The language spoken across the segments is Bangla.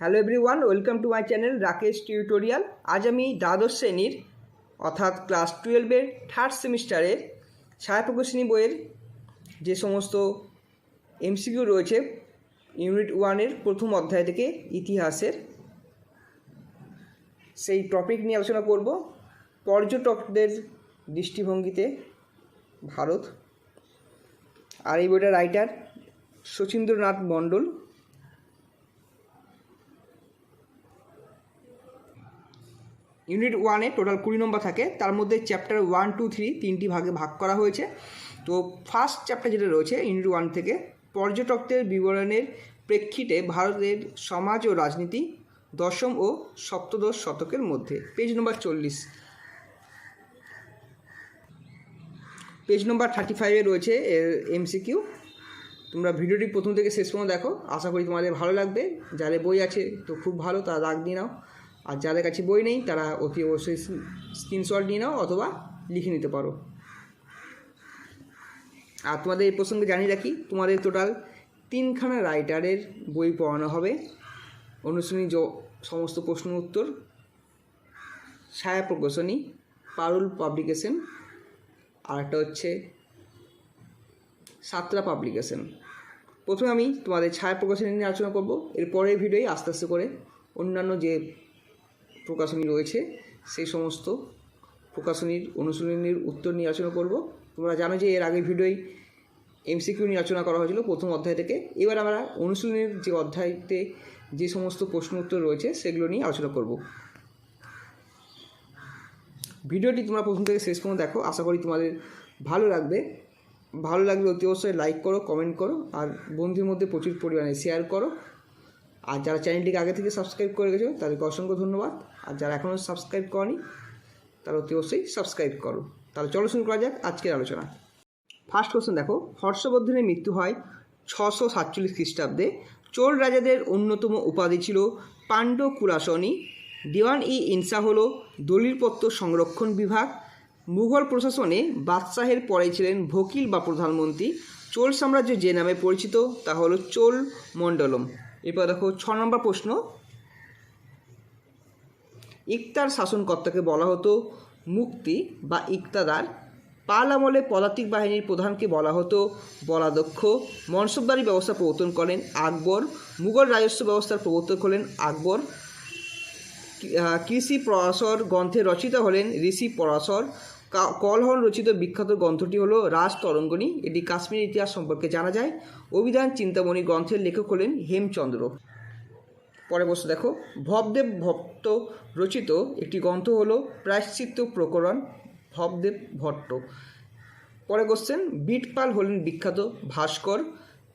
Hello everyone welcome to my channel Rakesh tutorial আজ আমি দ্বাদশ শ্রেণির, অর্থাৎ ক্লাস টুয়েলভের থার্ড সেমিস্টারের ছায়া প্রকাশনী বইয়ের যে সমস্ত এমসিকিউ রয়েছে ইউনিট ওয়ানের প্রথম অধ্যায় থেকে ইতিহাসের, সেই টপিক নিয়ে আলোচনা করব। পর্যটকদের দৃষ্টিভঙ্গিতে ভারত। আর এই বইটার রাইটার শচীন্দ্রনাথ মণ্ডল। ইউনিট ওয়ানে টোটাল কুড়ি নম্বর থাকে, তার মধ্যে চ্যাপ্টার ওয়ান, টু, থ্রি তিনটি ভাগে ভাগ করা হয়েছে। তো ফার্স্ট চ্যাপ্টার যেটা রয়েছে ইউনিট ওয়ান থেকে, পর্যটকদের বিবরণের প্রেক্ষিতে ভারতের সমাজ ও রাজনীতি দশম ও সপ্তদশ শতকের মধ্যে। পেজ নম্বর চল্লিশ। পেজ নম্বর থার্টি ফাইভে রয়েছে এর এমসিকিউ তোমরা ভিডিওটি প্রথম থেকে শেষ পর্যন্ত দেখো। আশা করি তোমাদের ভালো লাগবে। যাদের বই আছে, তো খুব ভালো, তারা রাগ দিয়ে নাও। আর যাদের কাছে বই নেই, তারা অতি অবশ্যই স্ক্রিনশট নিয়ে নাও অথবা লিখে নিতে পারো। আর তোমাদের এই প্রসঙ্গে জানিয়ে রাখি, তোমাদের টোটাল তিনখানা রাইটারের বই পড়ানো হবে। অনুশ্রেণী জ, সমস্ত প্রশ্ন উত্তর ছায়া প্রকাশনী পারুল পাবলিকেশন, আর একটা হচ্ছে সাতরা পাবলিকেশন। প্রথমে আমি তোমাদের ছায়া প্রকাশনী নিয়ে আলোচনা করব এর পরের ভিডিওই আস্তে আস্তে করে অন্যান্য যে প্রকাশনী রয়েছে, সেই সমস্ত প্রকাশনীর অনুশীলনীর উত্তর নিয়ে আলোচনা করব। তোমরা জানো যে এর আগের ভিডিওই এমসিকিউ নিয়ে আলোচনা করা হয়েছিল প্রথম অধ্যায় থেকে। এবার আমরা অনুশীলনীর যে অধ্যায়তে যে সমস্ত প্রশ্ন উত্তর রয়েছে, সেগুলো নিয়ে আলোচনা করব। ভিডিওটি তোমরা প্রথম থেকে শেষ পর্যন্ত দেখো, আশা করি তোমাদের ভালো লাগবে। ভালো লাগলে অতি অবশ্যই লাইক করো, কমেন্ট করো, আর বন্ধুর মধ্যে প্রচুর পরিমাণে শেয়ার করো। আর যারা চ্যানেলটিকে আগে থেকে সাবস্ক্রাইব করে গেছো তাদেরকে অসংখ্য ধন্যবাদ। আর যারা এখনও সাবস্ক্রাইব করনি, তারা অতি অবশ্যই সাবস্ক্রাইব করো। তাহলে চলো শুরু করা যাক আজকের আলোচনা। ফার্স্ট কোশ্চেন দেখো, হর্ষবর্ধনের মৃত্যু হয় ছশো সাতচল্লিশ খ্রিস্টাব্দে। চোল রাজাদের অন্যতম উপাধি ছিল পাণ্ড কুলাসনী দেওয়ান ই ইনসা হল দলিলপত্র সংরক্ষণ বিভাগ। মুঘল প্রশাসনে বাদশাহের পরে ছিলেন ভকিল বা প্রধানমন্ত্রী। চোল সাম্রাজ্য যে নামে পরিচিত, তা হলো চোল মণ্ডলম। এরপর দেখো, ছ নম্বর প্রশ্ন ইকতার শাসনকর্তাকে বলা হতো মুক্তি বা ইকতাদার। পাল আমলে পদাতিক বাহিনীর প্রধানকে বলা হতো বলাদক্ষ মনসবদারি ব্যবস্থা প্রবর্তন করেন আকবর। মুঘল রাজস্ব ব্যবস্থার প্রবর্তক হলেন আকবর। কৃষি পরাশর গ্রন্থে রচিত হলেন ঋষি পরাশর। কলহন রচিত বিখ্যাত গ্রন্থটি হলো রাজ তরঙ্গনী। এটি কাশ্মীর ইতিহাস সম্পর্কে জানা যায়। অভিধান চিন্তামণি গ্রন্থের লেখক হলেন হেমচন্দ্র। পরে বসে, দেখো। ভবদেব ভট্ট রচিত একটি গ্রন্থ হলো প্রায়শ্চিত্ত প্রকরণ, ভবদেব ভট্ট। পরে কোশ্চেন বিটপাল হলেন বিখ্যাত ভাস্কর।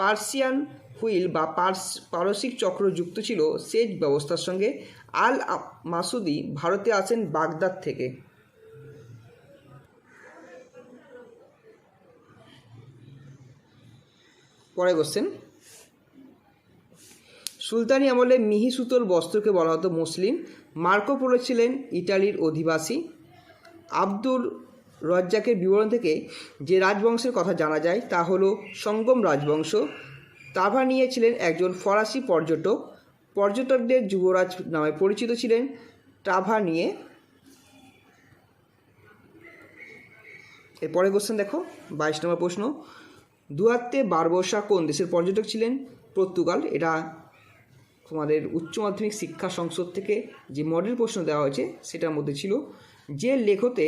পার্সিয়ান হুইল বা পার্স, পারসিক চক্র যুক্ত ছিল সেচ ব্যবস্থার সঙ্গে। আল মাসুদি ভারতে আসেন বাগদাদ থেকে। পরে কোশ্চেন সুলতানি আমলে মিহি সুতোর বস্ত্রকে বলা হতো মুসলিম। মার্কো পোলো ছিলেন ইটালির অধিবাসী। আব্দুর রজ্জাকের বিবরণ থেকে যে রাজবংশের কথা জানা যায়, তা হলো সঙ্গম রাজবংশ। তাভা নিয়ে ছিলেন একজন ফরাসি পর্যটক। পর্যটকদের যুবরাজ নামে পরিচিত ছিলেন টাভা নিয়ে। এরপরে কোশ্চেন দেখো, বাইশ নম্বর প্রশ্ন। দুয়াত্তে বারবসা কোন দেশের পর্যটক ছিলেন? পর্তুগাল। এটা তোমাদের উচ্চ মাধ্যমিক শিক্ষা সংসদ থেকে যে মডেল প্রশ্ন দেওয়া হয়েছে, সেটার মধ্যে ছিল, যে লেখতে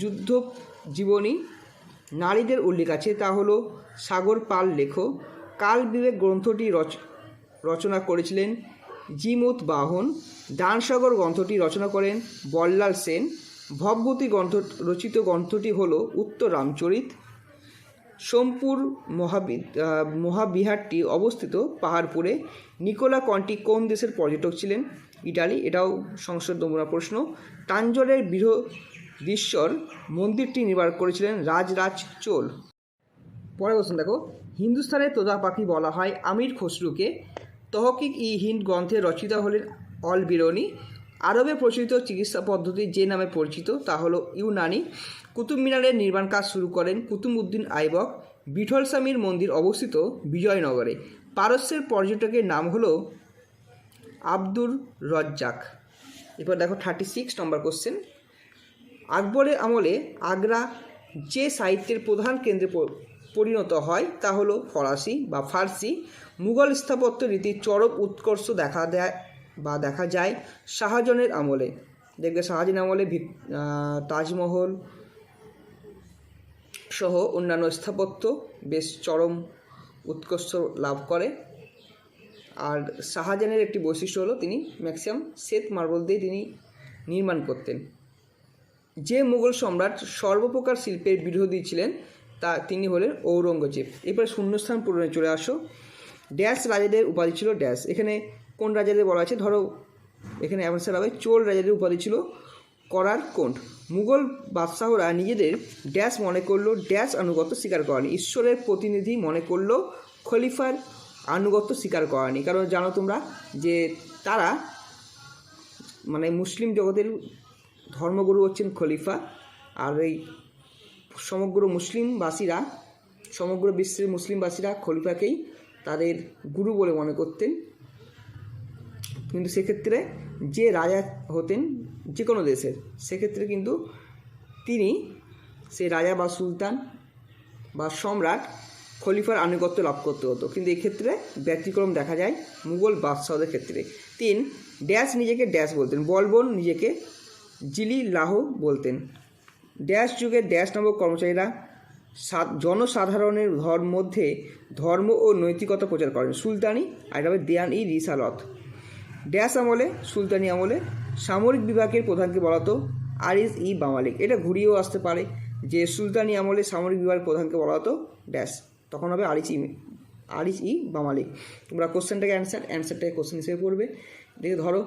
যুদ্ধ জীবনী নারীদের উল্লেখ আছে, তা হলো সাগর পাল লেখ, কাল বিবেক গ্রন্থটি রচ, রচনা করেছিলেন জিমুত বাহন দানসাগর গ্রন্থটি রচনা করেন বল্লাল সেন ভবভূতি গ্রন্থ, রচিত গ্রন্থটি হলো উত্তর রামচরিত সোমপুর মহাবি মহাবিহারটি অবস্থিত পাহাড়পুরে। নিকোলা কন্টি কোন দেশের পর্যটক ছিলেন? ইটালি, এটাও সংসদ নমুনা প্রশ্ন। তাঞ্জোরের বৃহদীশ্বর মন্দিরটি নির্মাণ করেছিলেন রাজরাজ চোল। পরে বলছেন দেখো। হিন্দুস্তানের তোদা পাখি বলা হয় আমির খসরুকে। তহকিক ই হিন্দ গ্রন্থে রচিতা হলেন অল বিরনি আরবে প্রচলিত চিকিৎসা পদ্ধতি যে নামে পরিচিত, তা হলো ইউনানি। কুতুব মিনারের নির্মাণ কাজ শুরু করেন কুতুবউদ্দিন আইবক। বিঠল স্বামীর মন্দির অবস্থিত বিজয়নগরে। পারস্যের পর্যটকের নাম হলো আব্দুর রজ্জাক। এরপর দেখো থার্টি সিক্স নম্বর কোশ্চেন আকবরের আমলে আগ্রা যে সাহিত্যের প্রধান কেন্দ্রে পরিণত হয় তা হলো ফরাসি বা ফার্সি। মুঘল স্থাপত্য রীতির চরম উৎকর্ষ দেখা দেয় বা দেখা যায় শাহজাহানের আমলে। দেখবে শাহজাহান আমলে তাজমহল সহ অন্যান্য স্থাপত্য বেশ চরম উৎকর্ষ লাভ করে। আর শাহজাহানের একটি বৈশিষ্ট্য হলো তিনি ম্যাক্সিমাম শ্বেত মার্বল দিয়ে তিনি নির্মাণ করতেন। যে মুঘল সম্রাট সর্বপ্রকার শিল্পের বিরোধী ছিলেন, তা তিনি হলেন ঔরঙ্গজেব। এরপরে শূন্যস্থান পূরণে চলে আসো। ড্যাশ রাজাদের উপাধি ছিল ড্যাশ। এখানে কোন রাজাদের বলা আছে? ধরো, এখানে অ্যান্সার হবে। চোল রাজাদের উপাধি ছিল করার কোন্ড মুঘল বাদশাহরা নিজেদের ড্যাশ মনে করল, ড্যাশ আনুগত্য স্বীকার করেনি। ঈশ্বরের প্রতিনিধি মনে করল, খলিফার আনুগত্য স্বীকার করেনি। কারণ জানো তোমরা যে তারা মানে মুসলিম জগতের ধর্মগুরু হচ্ছেন খলিফা। আর এই সমগ্র মুসলিমবাসীরা, সমগ্র বিশ্বের মুসলিমবাসীরা খলিফাকেই তাদের গুরু বলে মনে করতেন। কিন্তু সেক্ষেত্রে যে রাজা হতেন যে কোনো দেশের। সেক্ষেত্রে কিন্তু তিনি সেই রাজা বা সুলতান বা সম্রাট খলিফার আনুগত্য লাভ করতে হতো। কিন্তু এক্ষেত্রে ব্যতিক্রম দেখা যায় মুঘল বাদশাহদের ক্ষেত্রে। তিন, ড্যাশ নিজেকে ড্যাশ বলতেন। বলবন নিজেকে জিলি লাহ বলতেন। ড্যাশ যুগের ড্যাশ নামক কর্মচারীরা সা- জনসাধারণের ধর্ম মধ্যে ধর্ম ও নৈতিকতা প্রচার করেন। সুলতানি আর দেয়ান ই রিসালত ড্যাশ আমলে, সুলতানি আমলে সামরিক বিভাগের প্রধানকে বলা হতো আরিস ই বামালিক। এটা ঘুরিয়েও আসতে পারে যে সুলতানি আমলে সামরিক বিভাগের প্রধানকে বলা হতো ড্যাশ। তখন হবে আরিস ই আরিস ই বামালিক। তোমরা কোশ্চেনটাকে অ্যান্সার অ্যান্সারটাকে কোশ্চেন হিসেবে পড়বে। দেখে ধরো,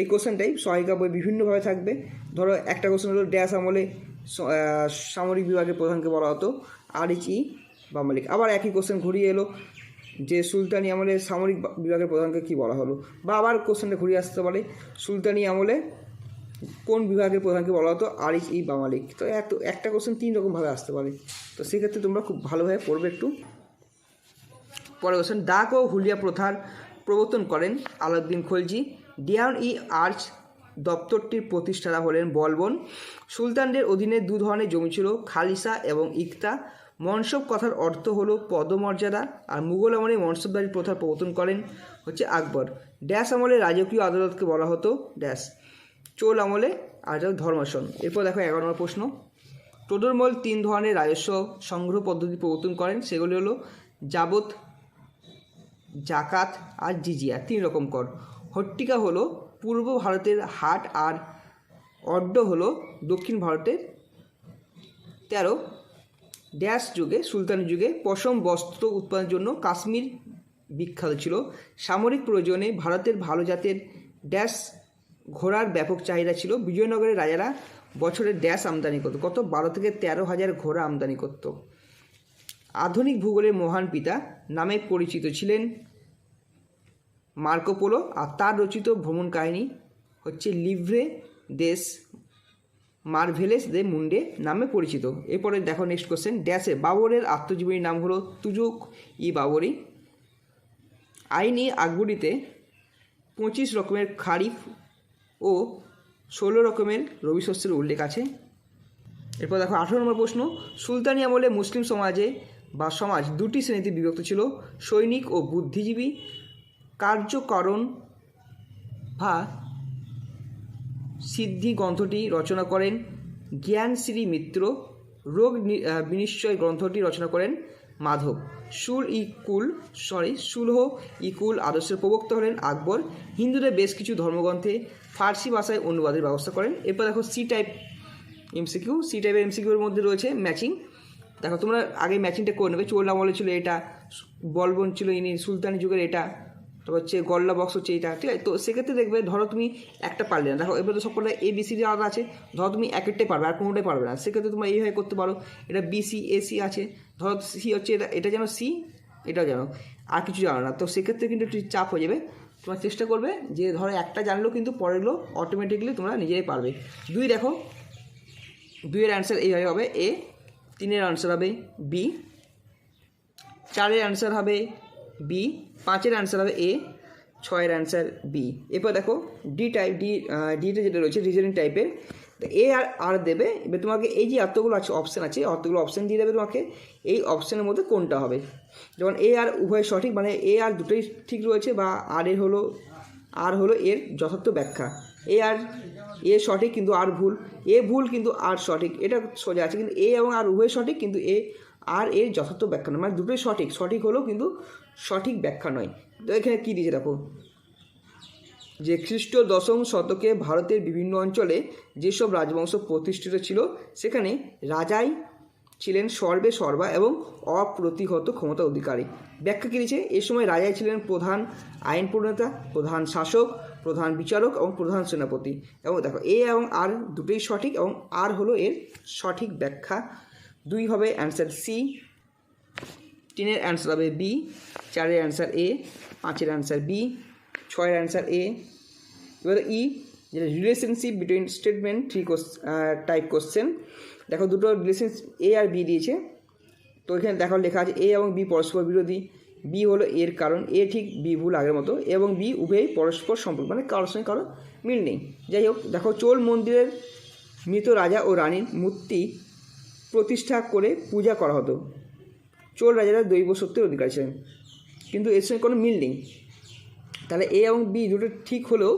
এই কোশ্চেনটাই সহায়িকা বই বিভিন্নভাবে থাকবে। ধরো, একটা কোশ্চেন হলো ড্যাশ আমলে সামরিক বিভাগের প্রধানকে বলা হতো আরিচ ই বামালিক। আবার একই কোশ্চেন ঘুরিয়ে এলো যে সুলতানি আমলে সামরিক বিভাগের প্রধানকে কি বলা হলো? বা আবার কোশ্চেনটা ঘুরিয়ে আসতে পারে, সুলতানি আমলে কোন বিভাগের প্রধানকে বলা হতো? আরিচ ই বামালিক। তো এত একটা কোশ্চেন তিন রকমভাবে আসতে পারে। তো সেক্ষেত্রে তোমরা খুব ভালোভাবে পড়বে একটু। পরে কোশ্চেন ডাক ও হুলিয়া প্রথার প্রবর্তন করেন আলাউদ্দিন খলজি। ডিয়ান ই আর্চ দপ্তরটির প্রতিষ্ঠাতা হলেন বলবন। সুলতানদের অধীনে দু ধরনের জমি ছিল, খালিসা এবং ইকতা। মনসব কথার অর্থ হলো পদমর্যাদা আর মুঘল আমলে মনসবদারি প্রথার প্রবর্তন করেন হচ্ছে আকবর। ড্যাশ আমলে রাজকীয় আদালতকে বলা হতো ড্যাশ। চোল আমলে আর ধর্মাসন। এরপর দেখো এগারো নম্বর প্রশ্ন। টোডরমল তিন ধরনের রাজস্ব সংগ্রহ পদ্ধতি প্রবর্তন করেন, সেগুলি হলো যাবত জাকাত আর জিজিয়া, তিন রকম কর। হট্টিকা হলো পূর্ব ভারতের হাট আর অড্ড হলো দক্ষিণ ভারতের তেরো ড্যাশ যুগে, সুলতান যুগে পশম বস্ত্র উৎপাদনের জন্য কাশ্মীর বিখ্যাত ছিল। সামরিক প্রয়োজনে ভারতের ভালো জাতের ড্যাশ ঘোড়ার ব্যাপক চাহিদা ছিল। বিজয়নগরের রাজারা বছরে ড্যাশ আমদানি করত। কত বারো থেকে তেরো হাজার ঘোড়া আমদানি করত। আধুনিক ভূগোলের মহান পিতা নামে পরিচিত ছিলেন মার্কোপোলো আর তার রচিত ভ্রমণ কাহিনী হচ্ছে লিভ্রে দেশ মার্ভেলেস দে মুন্ডে নামে পরিচিত। এরপরে দেখো নেক্সট কোশ্চেন ড্যাশে বাবরের আত্মজীবনীর নাম হলো তুজুক ই বাবরি। আইনি আকবরীতে পঁচিশ রকমের খারিফ ও ষোলো রকমের রবি শস্যের উল্লেখ আছে। এরপর দেখো আঠেরো নম্বর প্রশ্ন, সুলতানি আমলে মুসলিম সমাজে বা সমাজ দুটি শ্রেণীতে বিভক্ত ছিল, সৈনিক ও বুদ্ধিজীবী। কার্যকরণ বা সিদ্ধি গ্রন্থটি রচনা করেন জ্ঞানশ্রী মিত্র, রোগ বিনিশ্চয় গ্রন্থটি রচনা করেন মাধব। সুল ই কুল সরি সুলহ ই কুল আদর্শের প্রবক্তা হলেন আকবর। হিন্দুদের বেশ কিছু ধর্মগ্রন্থে ফার্সি ভাষায় অনুবাদের ব্যবস্থা করেন। এরপর দেখো সি টাইপ এমসিকিউ সি টাইপের এমসিকিউর মধ্যে রয়েছে ম্যাচিং দেখো তোমরা আগে ম্যাচিংটা করে নেবে। চোল আমলে ছিল এটা, বলবন ছিল ইনি, সুলতানি যুগের এটা। তারপর হচ্ছে গল্লা বক্স হচ্ছে এটা ঠিক আছে? তো সেক্ষেত্রে দেখবে ধরো তুমি একটা পারলে না। দেখো, এবার তো এ বি সি ডি আলাদা আছে। ধরো তুমি এক একটাই পারবে, আর কোনোটাই পারবে না। সেক্ষেত্রে তোমরা এইভাবে করতে পারো। এটা বিসি এসি আছে। ধরো সি হচ্ছে এটা এটা যেন সি এটাও জানো আর কিছু জানো না। তো সেক্ষেত্রে কিন্তু একটু চাপ হয়ে যাবে। তোমার চেষ্টা করবে যে ধরো একটা জানলেও কিন্তু পরেরগুলো অটোমেটিকলি তোমরা নিজেরাই পারবে। দুই দেখো, দুইয়ের অ্যান্সার এইভাবে হবে। এ তিনের অ্যান্সার হবে। বি চারের অ্যান্সার হবে। বি পাঁচের অ্যান্সার হবে এ ছয়ের অ্যান্সার বি এরপর দেখো ডি টাইপ ডি ডিটা যেটা রয়েছে রিজনিং টাইপের এ আর আর দেবে। এবার তোমাকে এই যে এতগুলো আছে অপশান আছে, অতগুলো অপশান দিয়ে দেবে তোমাকে, এই অপশানের মধ্যে কোনটা হবে? যেমন এ আর উভয় সঠিক মানে এ আর দুটোই ঠিক রয়েছে, বা আর এর হলো আর হলো এর যথার্থ ব্যাখ্যা। এ আর এ সঠিক, কিন্তু আর ভুল। এ ভুল, কিন্তু আর সঠিক। এটা সোজা আছে, কিন্তু এ এবং আর উভয় সঠিক, কিন্তু এ আর এর যথার্থ ব্যাখ্যা মানে দুটোই সঠিক। সঠিক হলেও কিন্তু সঠিক ব্যাখ্যা নয়। তো এখানে কী দিয়েছে দেখো? যে খ্রিস্ট দশম শতকে ভারতের বিভিন্ন অঞ্চলে যেসব রাজবংশ প্রতিষ্ঠিত ছিল, সেখানে রাজাই ছিলেন সর্বে সর্বা এবং অপ্রতিহত ক্ষমতা অধিকারী। ব্যাখ্যা কী দিয়েছে? এ সময় রাজাই ছিলেন প্রধান আইন প্রণেতা, প্রধান শাসক, প্রধান বিচারক এবং প্রধান সেনাপতি। এবং দেখো, এ এবং আর দুটোই সঠিক এবং আর হলো এর সঠিক ব্যাখ্যা। দুই হবে অ্যান্সার সি তিনের অ্যান্সার হবে বি চারের অ্যান্সার এ পাঁচের অ্যান্সার বি ছয়ের অ্যান্সার এ এবার ই যেটা relationship between statement three type question দেখো দুটো রিলেশন এ আর বি দিয়েছে। তো এখানে দেখো লেখা আছে এ এবং বি পরস্পর বিরোধী। বি হলো এর কারণ এ ঠিক বি ভুল আগের মতো। এবং বি উভয়ই পরস্পর সম্পর্ক মানে কারোর সঙ্গে কারও মিল নেই। যাই হোক, দেখো চোল মন্দিরের মৃত রাজা ও রানীর মূর্তি প্রতিষ্ঠা করে পূজা করা হতো। চোল রাজারা দৈব সত্যের অধিকারী ছিলেন। কিন্তু এর সঙ্গে কোনো মিল নেই। তাহলে এ এবং বি দুটো ঠিক হলেও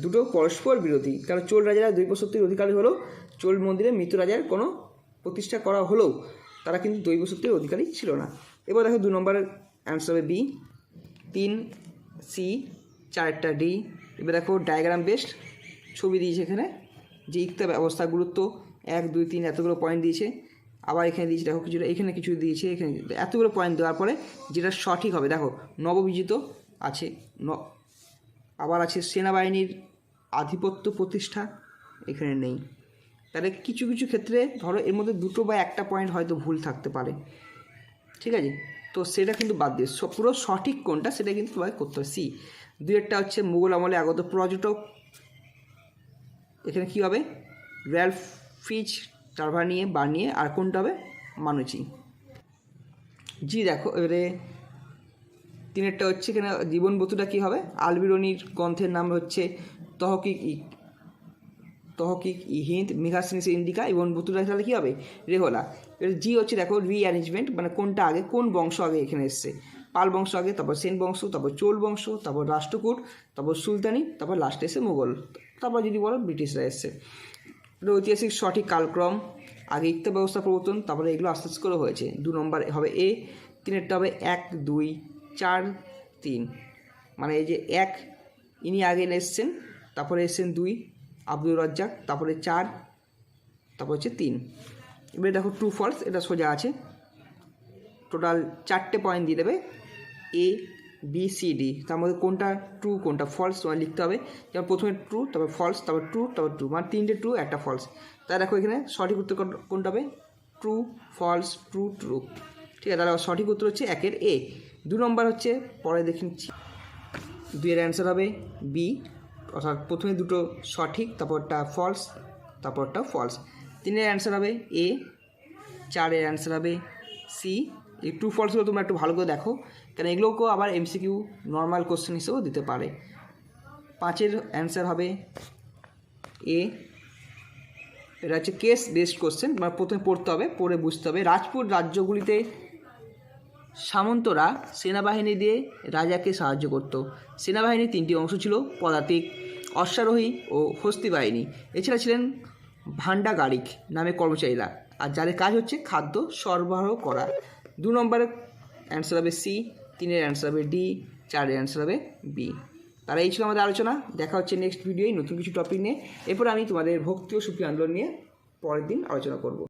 দুটো পরস্পর বিরোধী। কারণ চোল রাজারা দৈব শক্তির অধিকারী হলেও চোল মন্দিরে মৃত রাজার কোনো প্রতিষ্ঠা করা হলেও তারা কিন্তু দৈব শক্তির অধিকারী ছিল না। এবার দেখো দু নম্বরের অ্যান্সার হবে বি। তিন, সি, চারটা ডি। এবার দেখো ডায়াগ্রাম বেস্ট ছবি দিয়েছে এখানে। যে ইকতা ব্যবস্থা গুরুত্ব, এক, দুই, তিন এতগুলো পয়েন্ট দিয়েছে। আবার এখানে দিয়েছে, দেখো কিছুটা, এখানে কিছু দিয়েছে, এখানে এতগুলো পয়েন্ট দেওয়ার পরে যেটা সঠিক হবে, দেখো, নববিজিত আছে, ন, আবার আছে সেনাবাহিনীর আধিপত্য প্রতিষ্ঠা, এখানে নেই। তাহলে কিছু কিছু ক্ষেত্রে ধরো এর মধ্যে দুটো বা একটা পয়েন্ট হয়তো ভুল থাকতে পারে। ঠিক আছে? তো সেটা কিন্তু বাদ দিয়ে পুরো সঠিক কোনটা সেটা কিন্তু তোমাকে করতে হবে। সি, দুই একটা হচ্ছে মুঘল আমলে আগত পর্যটক। এখানে কী হবে? র্যালফ ফিচ টার্ভানিয়ে বানিয়ে আর কোনটা হবে? মানুচি। জি, দেখো, এবারে তিনেরটা হচ্ছে এখানে জীবন বতুটা কী হবে? আলবিরনির গ্রন্থের নাম হচ্ছে তহকিক ই তহকিক ই হিন্দ মেঘাসিনিস ইন্ডিকা, এবং বতুটা তাহলে কী হবে? রেহলা। এবার জি হচ্ছে, দেখো রিঅ্যারেঞ্জমেন্ট মানে কোনটা আগে, কোন বংশ আগে এখানে এসছে? পাল বংশ আগে, তারপর সেন বংশ, তারপর চোল বংশ, তারপর রাষ্ট্রকূট, তারপর সুলতানি, তারপর লাস্টে এসে মুঘল তারপর যদি বলো, ব্রিটিশরা এসছে। ঐতিহাসিক সঠিক কালক্রম, আগে ইত্যা ব্যবস্থা প্রবর্তন, তারপরে এগুলো আস্তে আস্তে করে হয়েছে। দু নম্বর হবে এ তিনেরটা হবে এক, দুই, চার, তিন। মানে এই যে এক, ইনি আগে এসছেন, তারপরে এসছেন দুই আব্দুল রাজ্জাক, তারপরে চার, তারপর হচ্ছে তিন। এবারে দেখো ট্রু ফলস এটা সোজা আছে। টোটাল চারটে পয়েন্ট দিয়ে দেবে, এ বি সি ডি তার মধ্যে কোনটা ট্রু কোনটা ফলস তোমার লিখতে হবে। যেমন প্রথমে ট্রু তারপর ফলস তারপর ট্রু তারপর ট্রু মানে তিনটে ট্রু একটা ফলস তাই দেখো এখানে সঠিক উত্তর কোন- কোনটা হবে? ট্রু ফলস ট্রু ট্রু ঠিক আছে, তাহলে সঠিক উত্তর হচ্ছে একের এ দু নম্বর হচ্ছে, পরে দেখে নিচ্ছি। দুইয়ের অ্যান্সার হবে বি অর্থাৎ প্রথমে দুটো সঠিক, তারপরটা ফলস তারপরটা ফলস তিনের অ্যান্সার হবে এ চারের অ্যান্সার হবে সি এই ট্রু ফলসগুলো তোমরা একটু ভালো করে দেখো। কারণ এগুলোকেও আবার এমসিকিউ নর্মাল কোশ্চেন হিসেবেও দিতে পারে। পাঁচের অ্যান্সার হবে এ এটা হচ্ছে কেস বেসড কোশ্চেন মানে প্রথমে পড়তে হবে, পড়ে বুঝতে হবে। রাজপুত রাজ্যগুলিতে সামন্তরা সেনাবাহিনী দিয়ে রাজাকে সাহায্য করত। সেনাবাহিনীর তিনটি অংশ ছিল পদাতিক, অশ্বারোহী ও হস্তি বাহিনী। এছাড়া ছিলেন ভান্ডা ভান্ডাগারিক নামে কর্মচারীরা। আর যাদের কাজ হচ্ছে খাদ্য সরবরাহ করা। দু নম্বরের অ্যান্সার হবে সি তিনের অ্যান্সার হবে ডি চারের অ্যান্সার হবে বি তারা এই ছিল আমাদের আলোচনা। দেখা হচ্ছে নেক্সট ভিডিওয় নতুন কিছু টপিক নিয়ে। এরপর আমি তোমাদের ভক্তি ও সুফি আন্দোলন নিয়ে পরের দিন আলোচনা করব।